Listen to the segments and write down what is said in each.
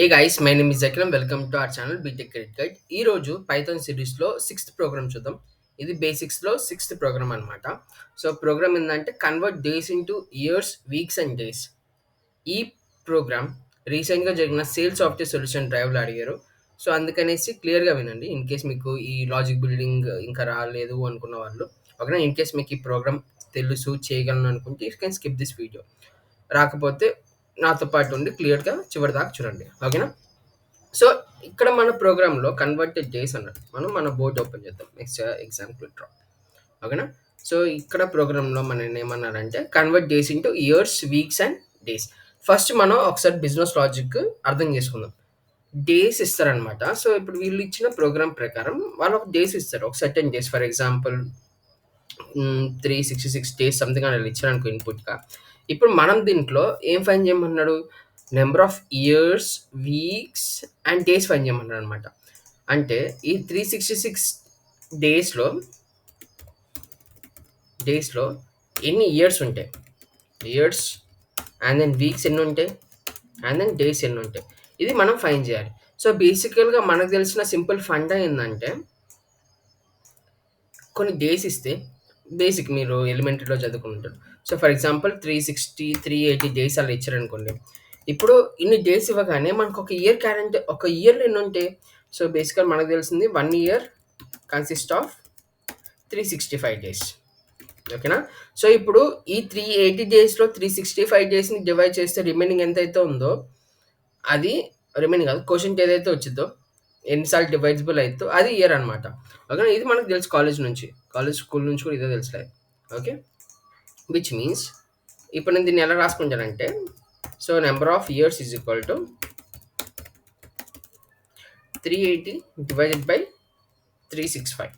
Hey guys my name is Zakiram welcome to our channel BTech credit guide ఈ రోజు Python సిరీస్లో sixth program చూద్దాం. ఇది బేసిక్స్లో సిక్స్త్ ప్రోగ్రామ్ అనమాట సో ప్రోగ్రామ్ ఏంటంటే convert days into years weeks and days ఈ ప్రోగ్రామ్ రీసెంట్గా జరిగిన సేల్స్ సాఫ్ట్వేర్ సొల్యూషన్ డ్రైవ్లో అడిగారు. సో అందుకనేసి క్లియర్గా వినండి. ఇన్ కేస్ మీకు ఈ లాజిక్ బిల్డింగ్ ఇంకా రాలేదు అనుకున్న వాళ్ళు. ఓకేనా ఇన్ కేస్ మీకు ఈ ప్రోగ్రామ్ తెలుసు చేయగలను అనుకుంటే you can skip this video రాకపోతే నాతో పాటు ఉండి క్లియర్గా చివరి దాకా చూడండి. ఓకేనా? సో ఇక్కడ మన ప్రోగ్రాంలో కన్వర్టెడ్ డేస్ అన్నట్టు మనం మన బోర్డ్ ఓపెన్ చేద్దాం. నెక్స్ట్ ఎగ్జాంపుల్ డ్రా ఓకేనా? సో ఇక్కడ ప్రోగ్రాంలో మనం ఏమన్నారంటే convert days into years weeks and days first మనం ఒకసారి బిజినెస్ లాజిక్ అర్థం చేసుకుందాం. డేస్ ఇస్తారనమాట సో ఇప్పుడు వీళ్ళు ఇచ్చిన ప్రోగ్రామ్ ప్రకారం వాళ్ళు ఒక డేస్ ఇస్తారు. ఒక certain days for example three sixty six days something అని ఇచ్చారు అనుకో ఇన్పుట్గా ఇప్పుడు మనం దీంట్లో ఏం ఫైన్ చేయమన్నాడు? Number of years weeks and days find చేయమన్నాడు అనమాట అంటే ఈ త్రీ సిక్స్టీ సిక్స్ డేస్లో డేస్లో ఎన్ని ఇయర్స్ ఉంటాయి? ఇయర్స్ అండ్ దెన్ వీక్స్ ఎన్ని ఉంటాయి? అండ్ దెన్ డేస్ ఎన్ని ఉంటాయి? ఇది మనం ఫైన్ చేయాలి. సో బేసికల్గా మనకు తెలిసిన సింపుల్ ఫండా ఏంటంటే కొన్ని డేస్ ఇస్తే బేసిక్ మీరు ఎలిమెంటరీలో చదువుకుంటారు so for example three sixty three eighty days అలా ఇచ్చారనుకోండి. ఇప్పుడు ఇన్ని డేస్ ఇవ్వగానే మనకు ఒక ఇయర్ క్యారెంట్ ఒక ఇయర్లో ఎన్ని ఉంటాయి సో బేసిక్గా మనకు తెలిసింది one year consist of three sixty five days ఓకేనా సో ఇప్పుడు ఈ త్రీ ఎయిటీ డేస్లో త్రీ సిక్స్టీ ఫైవ్ డేస్ని డివైడ్ చేస్తే రిమైనింగ్ ఎంత అయితే ఉందో? అది రిమైనింగ్ కాదు క్వశ్చన్ ఏదైతే వచ్చిందో ఎన్నిసార్లు డివైజబుల్ అవుతుందో అది ఇయర్ అనమాట ఓకేనా ఇది మనకు తెలుసు కాలేజ్ నుంచి. కాలేజ్ స్కూల్ నుంచి కూడా ఇదే తెలుసులే. ఓకే విచ్ మీన్స్ ఇప్పుడు నేను దీన్ని ఎలా రాసుకుంటానంటే so number of years is equal to three eighty divided by three six five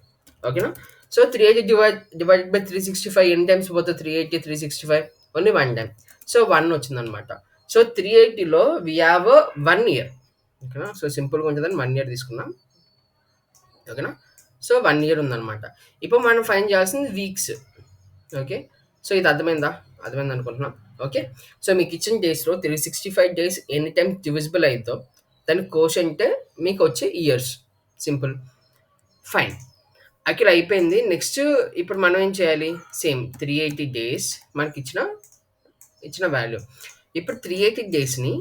ఓకేనా so three eighty divide divided by three sixty five ఎన్ని టైమ్స్ పోతుంది three eighty three sixty five only one time so one వచ్చిందనమాట so three ఎయిటీలో we have one year ఓకేనా so సింపుల్గా ఉంటుందని one year తీసుకున్నాం. ఓకేనా సో వన్ ఇయర్ ఉందన్నమాట. ఇప్పుడు మనం ఫైన్ చేయాల్సింది వీక్స్ ఓకే సో ఇది అర్థమైందా? అర్థమైంది అనుకుంటున్నాం. ఓకే? సో మీకు ఇచ్చిన డేస్లో three sixty five days any time divisible అవుతుందో దాని కోషంటే మీకు వచ్చే ఇయర్స్ సింపుల్ ఫైన్ అక్కడ అయిపోయింది. నెక్స్ట్ ఇప్పుడు మనం ఏం చేయాలి? సేమ్ త్రీ ఎయిటీ డేస్ మనకి ఇచ్చిన ఇచ్చిన వాల్యూ ఇప్పుడు త్రీ ఎయిటీ డేస్ని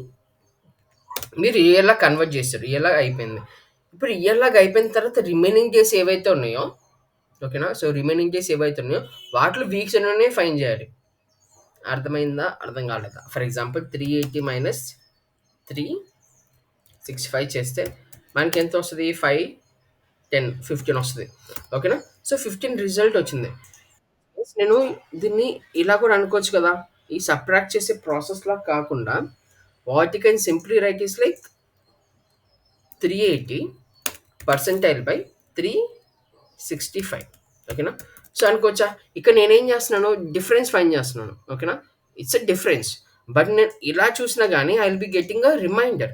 మీరు రియల్గా కన్వర్ట్ చేస్తారు ఇయర్లాగా అయిపోయింది. ఇప్పుడు ఇయర్లాగా అయిపోయిన తర్వాత రిమైనింగ్ డేస్ ఏవైతే ఉన్నాయో ఓకేనా? సో రిమైనింగ్ డేస్ ఏవైతే ఉన్నాయో వాటిలో వీక్స్ అనేవి ఫైన్ చేయాలి. అర్థమైందా? అర్థం కాలేదా? For example three eighty minus three six five చేస్తే మనకి ఎంత వస్తుంది? ఫైవ్ టెన్ ఫిఫ్టీన్ వస్తుంది. ఓకేనా? సో ఫిఫ్టీన్ రిజల్ట్ వచ్చింది. నేను దీన్ని ఇలా కూడా అనుకోవచ్చు కదా. ఈ సబ్ట్రాక్ట్ చేసే ప్రాసెస్లా కాకుండా what Kine can simply write is like three eighty percentile by three sixty five ఓకేనా సో అనుకోవచ్చా ఇక్కడ నేనేం చేస్తున్నాను డిఫరెన్స్ ఫైన్ చేస్తున్నాను ఓకేనా ఇట్స్ అ డిఫరెన్స్ బట్ నేను ఇలా చూసినా కానీ I will be getting a reminder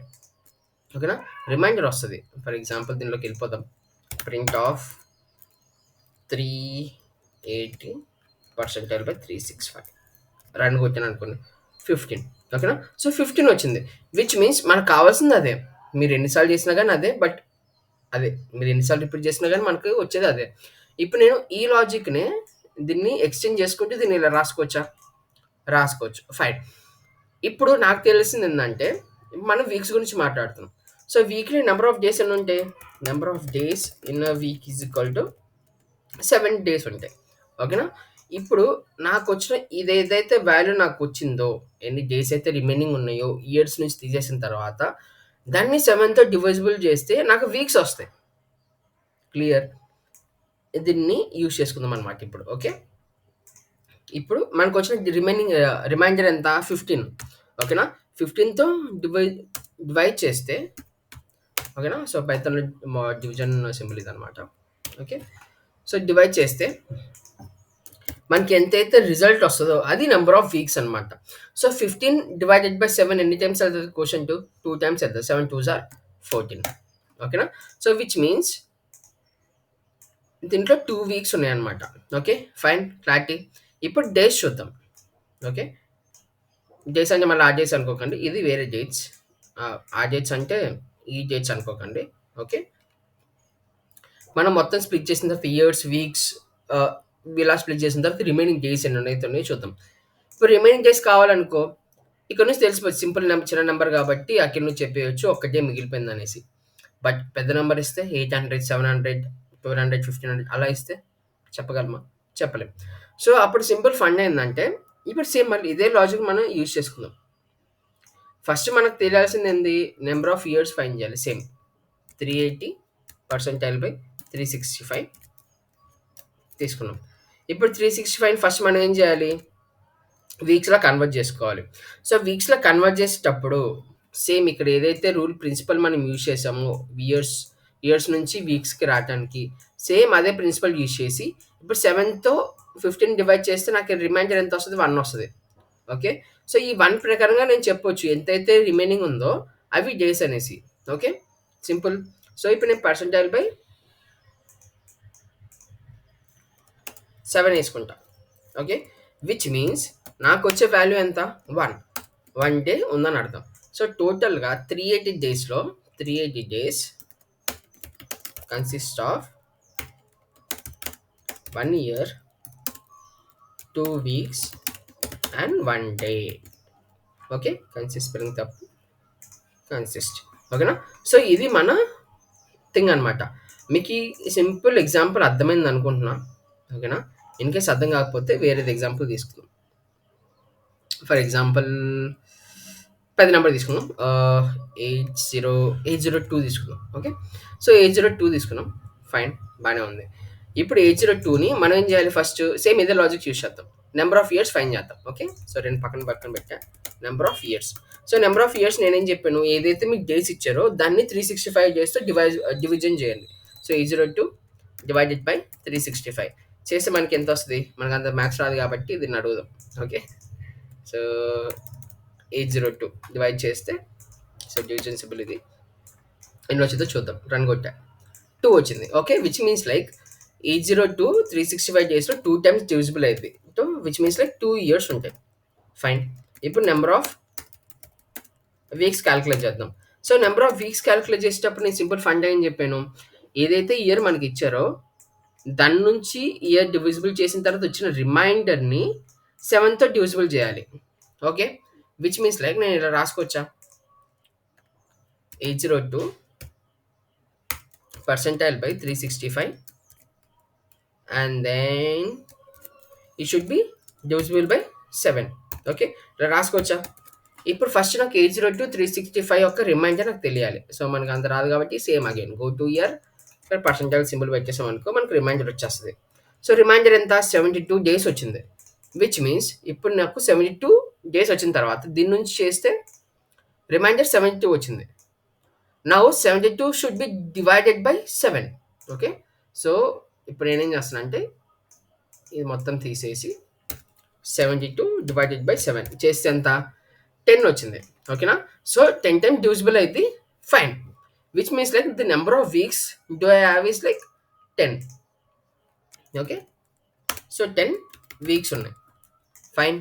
ఓకేనా రిమైండర్ వస్తుంది ఫర్ ఎగ్జాంపుల్ దీనిలోకి వెళ్ళిపోదాం print of three eighty percentile by three six five run కొట్టాను అనుకోండి ఫిఫ్టీన్ ఓకేనా సో ఫిఫ్టీన్ వచ్చింది విచ్ మీన్స్ మనకు కావాల్సింది అదే మీరు ఎన్నిసార్లు చేసినా కానీ అదే బట్ అదే మీరు ఎన్నిసార్లు రిపీట్ చేసినా కానీ మనకు వచ్చేది అదే. ఇప్పుడు నేను ఈ లాజిక్ని దీన్ని ఎక్స్చేంజ్ చేసుకుంటే దీన్ని ఇలా రాసుకోవచ్చా? రాసుకోవచ్చు. ఫైన్ ఇప్పుడు నాకు తెలిసింది ఏంటంటే మనం వీక్స్ గురించి మాట్లాడుతున్నాం. So weekly number of days ఎన్ని ఉంటాయి? Number of days in a week is equal to seven days ఉంటాయి. ఓకేనా ఇప్పుడు నాకు వచ్చిన ఇది ఏదైతే వాల్యూ నాకు వచ్చిందో ఎన్ని డేస్ అయితే రిమైనింగ్ ఉన్నాయో ఇయర్స్ నుంచి తీసేసిన తర్వాత దాన్ని సెవెన్తో డివైజిబుల్ చేస్తే నాకు వీక్స్ వస్తాయి. క్లియర్ దీన్ని యూజ్ చేసుకుందాం అనమాట ఇప్పుడు ఓకే ఇప్పుడు మనకు వచ్చిన రిమైనింగ్ రిమైండర్ uh, ఎంత? ఫిఫ్టీన్ ఓకేనా ఫిఫ్టీన్తో డివైడ్ డివైడ్ చేస్తే ఓకేనా సో పైతన్ డివిజన్ సింబల్ ఇది అనమాట ఓకే సో డివైడ్ చేస్తే మనకి ఎంతైతే రిజల్ట్ వస్తుందో అది నెంబర్ ఆఫ్ వీక్స్ అనమాట so fifteen divided by seven ఎన్ని టైమ్స్ వెళ్తుంది క్వశ్చన్ టూ టూ టైమ్స్ వెళ్తుంది సెవెన్ టూస్ ఆర్ ఫోర్టీన్ ఓకేనా సో విచ్ మీన్స్ దీంట్లో టూ వీక్స్ ఉన్నాయన్నమాట ఓకే ఫైన్ క్లారిటీ ఇప్పుడు డేస్ చూద్దాం. ఓకే డేస్ అంటే మళ్ళీ ఆ డేస్ అనుకోకండి. ఇది వేరే డేట్స్ ఆ డేట్స్ అంటే ఈ డేట్స్ అనుకోకండి. ఓకే మనం మొత్తం స్ప్లిట్ చేసిన తర్వాత ఇయర్స్ వీక్స్ ఇలా స్ప్లిట్ చేసిన తర్వాత రిమైనింగ్ డేస్ ఎన్ని ఉన్నాయో చూద్దాం. ఇప్పుడు రిమైనింగ్ డేస్ కావాలనుకో ఇక్కడ నుంచి తెలిసిపోతుంది సింపుల్ నెంబర్ చిన్న నెంబర్ కాబట్టి అక్కడి నుంచి చెప్పేయచ్చు ఒక్కటే మిగిలిపోయింది అనేసి. బట్ పెద్ద నెంబర్ ఇస్తే eight hundred seven hundred twelve hundred fifteen hundred అలా ఇస్తే చెప్పగలమా? చెప్పలేం. సో అప్పుడు సింపుల్ ఫండ్ ఏంటంటే ఇప్పుడు సేమ్ మళ్ళీ ఇదే లాజిక్ మనం యూజ్ చేసుకుందాం. ఫస్ట్ మనకు తెలియాల్సింది ఏంది? నెంబర్ ఆఫ్ ఇయర్స్ ఫైన్ చేయాలి same three eighty percentile by three sixty five తీసుకున్నాం. ఇప్పుడు త్రీ సిక్స్టీ ఫైవ్ ఫస్ట్ మనం ఏం చేయాలి? వీక్స్లో కన్వర్ట్ చేసుకోవాలి. సో వీక్స్లో కన్వర్ట్ చేసేటప్పుడు సేమ్ ఇక్కడ ఏదైతే రూల్ ప్రిన్సిపల్ మనం యూజ్ చేసామో ఇయర్స్ ఇయర్స్ నుంచి వీక్స్కి రావడానికి సేమ్ అదే ప్రిన్సిపల్ యూజ్ చేసి ఇప్పుడు సెవెన్తో ఫిఫ్టీన్ డివైడ్ చేస్తే నాకు రిమైండర్ ఎంత వస్తుంది? వన్ వస్తుంది. ఓకే సో ఈ వన్ ప్రకారంగా నేను చెప్పొచ్చు ఎంతైతే రిమైనింగ్ ఉందో అవి డేస్ అనేసి. ఓకే సింపుల్ సో ఇప్పుడు నేను పర్సంటైల్ బై సెవెన్ వేసుకుంటా. ఓకే? విచ్ మీన్స్ నాకు వచ్చే వాల్యూ ఎంత? వన్ వన్ డే ఉందని అర్థం. సో టోటల్గా త్రీ ఎయిటీ డేస్లో three eighty days consist of one year two weeks and one day okay? Consist spelling తప్పు. కన్సిస్ట్ ఓకేనా? సో ఇది మన థింగ్ అనమాట మీకు ఈ సింపుల్ ఎగ్జాంపుల్ అర్థమైంది అనుకుంటున్నా. ఓకేనా? ఇన్ కేస్ అర్థం కాకపోతే వేరేది ఎగ్జాంపుల్ తీసుకుందాం. ఫర్ ఎగ్జాంపుల్ పెద్ద నెంబర్ తీసుకున్నాం eight zero eight zero two తీసుకున్నాం okay so eight zero two తీసుకున్నాం ఫైన్ బాగానే ఉంది. ఇప్పుడు ఎయిట్ జీరో టూని మనం ఏం చేయాలి ఫస్ట్ సేమ్ ఇదే లాజిక్ యూస్ చేద్దాం. నెంబర్ ఆఫ్ ఇయర్స్ ఫైన్ చేద్దాం. ఓకే సో రెండు పక్కన పక్కన పెట్టా. Number of years so number of years నేనేం చెప్పాను? ఏదైతే మీకు డేస్ ఇచ్చారో దాన్ని త్రీ సిక్స్టీ ఫైవ్ డేస్తో డివైజ్ డివిజన్ చేయండి. So eight zero two divided by three sixty five చేస్తే మనకి ఎంత వస్తుంది? మనకు అంత మ్యాథ్స్ రాదు కాబట్టి దీన్ని అడుగుదాం. Okay so eight zero two divide చేస్తే సో డివిజన్ సింబల్ ఇది. ఎన్ని వచ్చిందో చూద్దాం. రన్ కొట్టా. టూ వచ్చింది. Okay which means like eight zero two three sixty five డేస్లో టూ టైమ్స్ డివిజిబుల్ అవుతుంది so which means like two years ఉంటాయి. ఫైన్ ఇప్పుడు నెంబర్ ఆఫ్ వీక్స్ క్యాలిక్యులేట్ చేద్దాం. So number of weeks calculate చేసేటప్పుడు నేను simple fund అని చెప్పాను. ఏదైతే ఇయర్ మనకి ఇచ్చారో దాని నుంచి ఇయర్ డివిజిబుల్ చేసిన తర్వాత వచ్చిన రిమైండర్ని సెవెన్తో డివిజిబుల్ చేయాలి. ఓకే విచ్ మీన్స్ లైక్ నేను ఇలా రాసుకోవచ్చా? Eight zero two percentile by three sixty five and then ఈ should be divisible by seven okay ఇలా రాసుకోవచ్చా? ఇప్పుడు ఫస్ట్ నాకు eight zero two three sixty five యొక్క రిమైండర్ నాకు తెలియాలి. సో మనకు అంత రాదు కాబట్టి same again go to year ఇక్కడ పర్సంటైల్ సింబల్ పెట్టేసాం అనుకో మనకు రిమైండర్ వచ్చేస్తుంది. సో రిమైండర్ ఎంత? సెవెంటీ టూ డేస్ వచ్చింది. విచ్ మీన్స్ ఇప్పుడు నాకు సెవెంటీ టూ డేస్ వచ్చిన తర్వాత దీని నుంచి చేస్తే రిమైండర్ సెవెంటీ టూ వచ్చింది. Now seventy two should be divided by seven okay so ఇప్పుడు నేనేం చేస్తున్నా అంటే ఇది మొత్తం తీసేసి seventy two divided by seven చేస్తే ఎంత? టెన్ వచ్చింది. ఓకేనా సో టెన్ టైమ్ డ్యూజిబుల్ అయితే fine which means like the number of weeks do I have is like ten okay so ten weeks ఉన్నాయి. Fine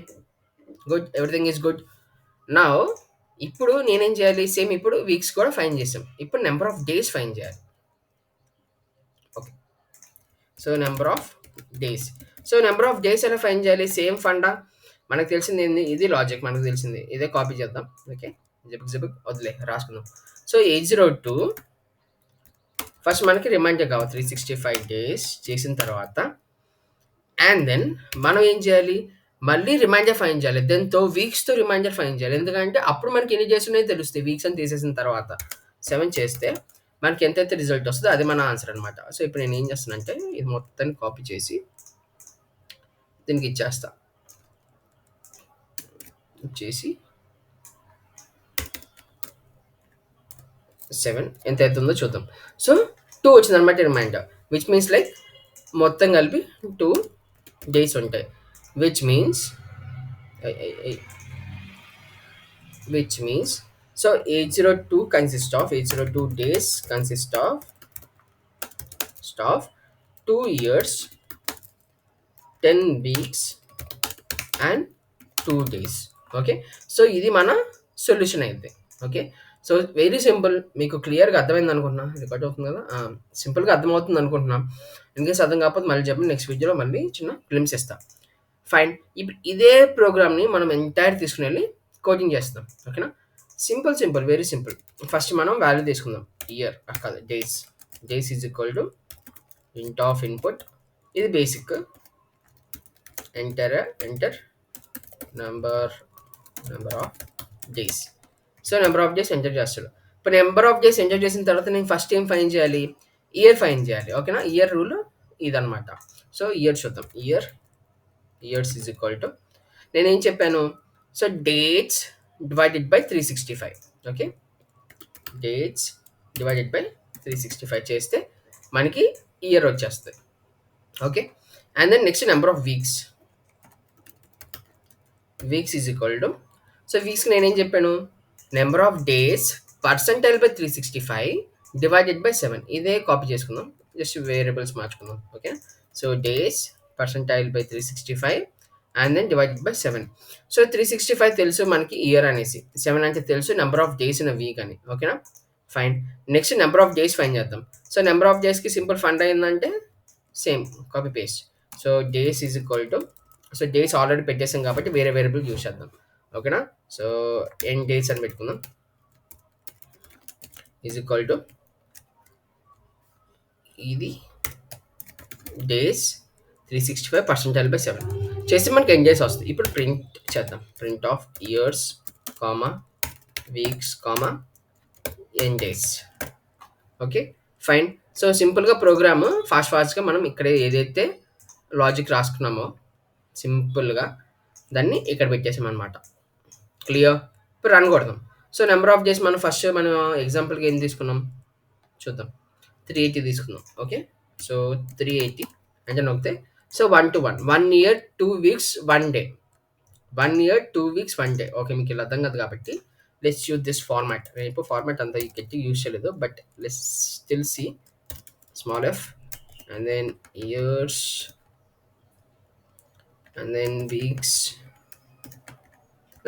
good everything is good నా ఇప్పుడు నేనేం చేయాలి? సేమ్ ఇప్పుడు వీక్స్ కూడా ఫైన్ చేసాం ఇప్పుడు నెంబర్ ఆఫ్ డేస్ ఫైన్ చేయాలి. Okay so number of days so number of days ఎలా ఫైన్ చేయాలి? సేమ్ ఫండా మనకు తెలిసింది ఏంది? ఇది లాజిక్ మనకు తెలిసింది. ఇదే కాపీ చేద్దాం. ఓకే జిబుక్ జిబుక్ వదిలే రాసుకుందాం. So eight zero two first మనకి రిమైండర్ కావాలి త్రీ సిక్స్టీ ఫైవ్ డేస్ చేసిన తర్వాత. అండ్ దెన్ మనం ఏం చేయాలి? మళ్ళీ రిమైండర్ ఫైన్ చేయాలి. దెన్తో వీక్స్తో రిమైండర్ ఫైన్ చేయాలి. ఎందుకంటే అప్పుడు మనకి ఎన్ని డేస్ ఉన్నాయో తెలుస్తాయి. వీక్స్ అని తీసేసిన తర్వాత సెవెన్ చేస్తే మనకి ఎంతైతే రిజల్ట్ వస్తుందో అది మన ఆన్సర్ అనమాట సో ఇప్పుడు నేను ఏం చేస్తానంటే ఇది మొత్తాన్ని కాపీ చేసి దీనికి ఇచ్చేస్తా. ఇచ్చేసి సెవెన్ ఎంత అవుతుందో చూద్దాం. సో టూ వచ్చింది అనమాట రిమైండర్ విచ్ మీన్స్ లైక్ మొత్తం కలిపి టూ డేస్ ఉంటాయి. Which means which means so eight zero two consist of eight zero two days consist of stuff two years ten weeks and two days okay so ఇది మన solution అయితే. Okay so very simple మీకు క్లియర్గా అర్థమైంది అనుకుంటున్నా. Record అవుతుంది కదా? సింపుల్గా అర్థమవుతుంది అనుకుంటున్నాం. ఇన్కేస్ అర్థం కాకపోతే మళ్ళీ చెప్పి నెక్స్ట్ వీడియోలో మళ్ళీ చిన్న క్లిమ్స్ ఇస్తాం ఫైన్ ఇప్పుడు ఇదే ప్రోగ్రామ్ని మనం ఎంటైర్ తీసుకుని వెళ్ళి కోచింగ్ చేస్తాం. ఓకేనా? Simple simple very simple. First మనం వాల్యూ తీసుకుందాం. ఇయర్ కాదు days days is equal to int of input ఇది basic enter enter number number of days so number of days enter చేస్తాడు. ఇప్పుడు నెంబర్ ఆఫ్ డేస్ ఎంటర్ చేసిన తర్వాత నేను first ఏం ఫైన్ చేయాలి? ఇయర్ ఫైన్ చేయాలి. ఓకేనా ఇయర్ రూల్ ఇదనమాట సో ఇయర్ చూద్దాం. Year years is equal to నేనేం చెప్పాను? So dates divided by three sixty five okay dates divided by three sixty five చేస్తే మనకి ఇయర్ వచ్చేస్తుంది okay and then next number of weeks weeks is equal to so వీక్స్కి నేనేం చెప్పాను? Number of days percentile by three sixty five divided by seven ఇదే copy చేసుకుందాం. Just variables మార్చుకుందాం. Okay so days percentile by three sixty five and then divided by seven so three sixty five తెలుసు మనకి year అనేసి. Seven అంటే తెలుసు number of days in week అని. ఓకేనా fine next number of days find చేద్దాం. So number of డేస్కి simple ఫండ్ అయిందంటే same copy paste so days is equal to so days already పెట్టేసాం కాబట్టి వేరే వేరియబుల్ యూస్ చేద్దాం. ఓకేనా? సో ఎన్ డేస్ అని పెట్టుకుందాం. ఈజ్ ఈక్వల్ టు ఇది days three sixty five percentile by seven చేసి మనకి ఎన్ డేస్ వస్తుంది ఇప్పుడు ప్రింట్ చేద్దాం. Print of years comma weeks comma n days. Okay? Fine so సింపుల్గా ప్రోగ్రామ్ ఫాస్ట్ ఫాస్ట్గా మనం ఇక్కడ ఏదైతే లాజిక్ రాసుకున్నామో సింపుల్గా దాన్ని ఇక్కడ పెట్టేసామన్నమాట. క్లియర్ ఇప్పుడు రన్ కొడదాం. సో నెంబర్ ఆఫ్ డేస్ మనం ఫస్ట్ మనం ఎగ్జాంపుల్కి ఏం తీసుకున్నాం? చూద్దాం. త్రీ ఎయిటీ తీసుకుందాం ఓకే సో త్రీ ఎయిటీ అంటే నొక్కితే so one two one one year two weeks one day one year two weeks one day okay మీకు ఇలా అర్థం కాదు కాబట్టి లెట్స్ యూజ్ దిస్ ఫార్మాట్ రేపు ఫార్మాట్ అంతా గట్టి యూజ్ చేయలేదు but let's still see small f and then years and then weeks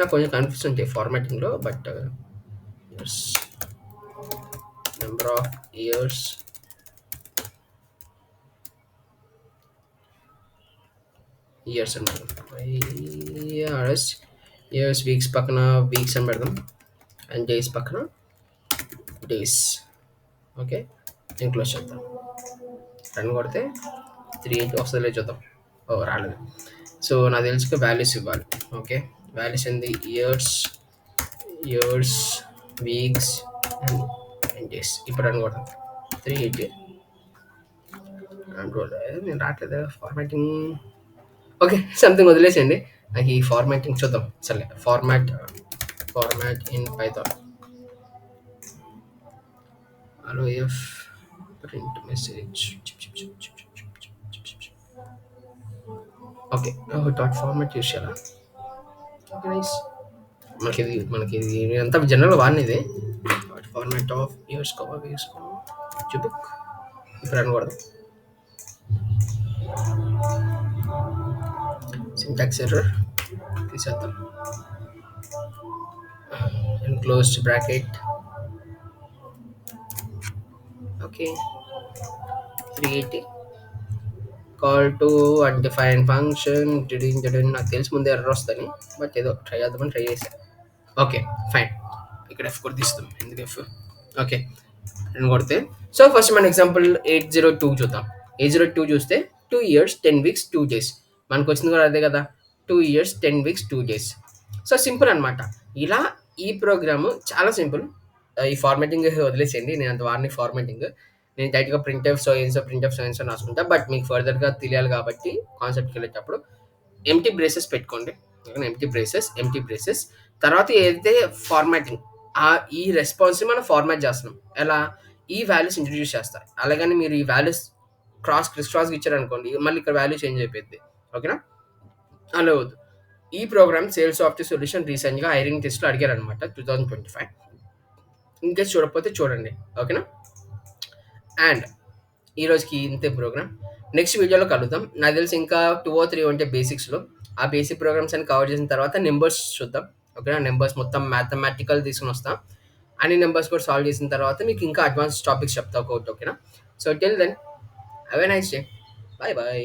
నాకు కొంచెం కన్ఫ్యూజ్ ఉంటాయి ఫార్మాటింగ్లో but years number of years years అని పెడదాం. ఇయర్స్ ఇయర్స్ వీక్స్ పక్కన వీక్స్ అని పెడదాం. అండ్ డేస్ పక్కన డేస్ ఓకే నేను క్లోజ్ చేద్దాం. రన్ కొడితే త్రీ ఎయిట్ వస్తుందిలే చూద్దాం. ఓ రాలేదు. సో నాకు తెలుసుక వాల్యూస్ ఇవ్వాలి. Okay values in the years years weeks and, and days. ఇప్పుడు అనుకోవడం కొడదాం త్రీ ఎయిటీ నేను రావట్లేదు. ఫార్మాటింగ్ ఓకే సంథింగ్ వదిలేసేయండి. నాకు ఈ ఫార్మాటింగ్ చూద్దాం. సరే format format in Python hello f print message okay dot format use చేయాలా ఓకే నైస్ మనకి ఇది మనకి ఇది అంతా general వాడినది dot format of years comma years comma చూబుక్ ఇప్పుడు అనకూడదు సింటాక్స్ ఎర్రర్ తీసేద్దాం. Enclosed bracket. Okay three eighty call to undefined function డిడింగ్ డిడిన్ నాకు తెలిసి ముందే ఎర్రర్ వస్తుంది బట్ ఏదో ట్రై చేద్దామని ట్రై చేశాను ఓకే ఫైన్ ఇక్కడ ఎఫ్ కూడా తీస్తాం ఎందుకు ఎఫ్ ఓకే రెండు కొడితే. సో ఫస్ట్ మన ఎగ్జాంపుల్ ఎయిట్ జీరో టూ చూద్దాం. ఎయిట్ జీరో టూ చూస్తే two years ten weeks two days మనకు వచ్చింది కూడా అదే కదా two years ten weeks two days so simple అనమాట ఇలా ఈ ప్రోగ్రాము చాలా సింపుల్ ఈ ఫార్మాటింగ్ వదిలేసేయండి నేను అంత వారిని ఫార్మాటింగ్ నేను డైరెక్ట్గా print of so so print of science అని రాసుకుంటా. బట్ మీకు ఫర్దర్గా తెలియాలి కాబట్టి కాన్సెప్ట్కి వెళ్ళేటప్పుడు ఎంటీ బ్రేసెస్ పెట్టుకోండి. ఎంటీ బ్రేసెస్ ఎంటీ బ్రేసెస్ తర్వాత ఏదైతే ఫార్మాటింగ్ ఆ ఈ రెస్పాన్స్ని మనం ఫార్మాట్ చేస్తున్నాం. ఎలా? ఈ వాల్యూస్ ఇంట్రడ్యూస్ చేస్తారు. అలాగని మీరు ఈ వాల్యూస్ క్రాస్ క్రిస్ క్రాస్కి ఇచ్చారనుకోండి మళ్ళీ ఇక్కడ వాల్యూ చేంజ్ అయిపోయింది ఓకేనా? అలా వద్దు. ఈ ప్రోగ్రామ్ సేల్స్ సాఫ్ట్వేర్ సొల్యూషన్ రీసెంట్గా హైరింగ్ టెస్ట్లో అడిగారు అనమాట two thousand twenty five in case చూడకపోతే చూడండి. ఓకేనా? అండ్ ఈరోజుకి ఇంతే ప్రోగ్రామ్. నెక్స్ట్ వీడియోలో కలుద్దాం. నాకు తెలిసి ఇంకా టూ ఓ త్రీ ఉంటే బేసిక్స్లో. ఆ బేసిక్ ప్రోగ్రామ్స్ అని కవర్ చేసిన తర్వాత నెంబర్స్ చూద్దాం. ఓకేనా? నెంబర్స్ మొత్తం మ్యాథమెటికల్ తీసుకుని వస్తాం. అన్ని నెంబర్స్ కూడా సాల్వ్ చేసిన తర్వాత మీకు ఇంకా అడ్వాన్స్ టాపిక్స్ చెప్తా ఒకటి ఓకేనా? So till then have a nice day bye bye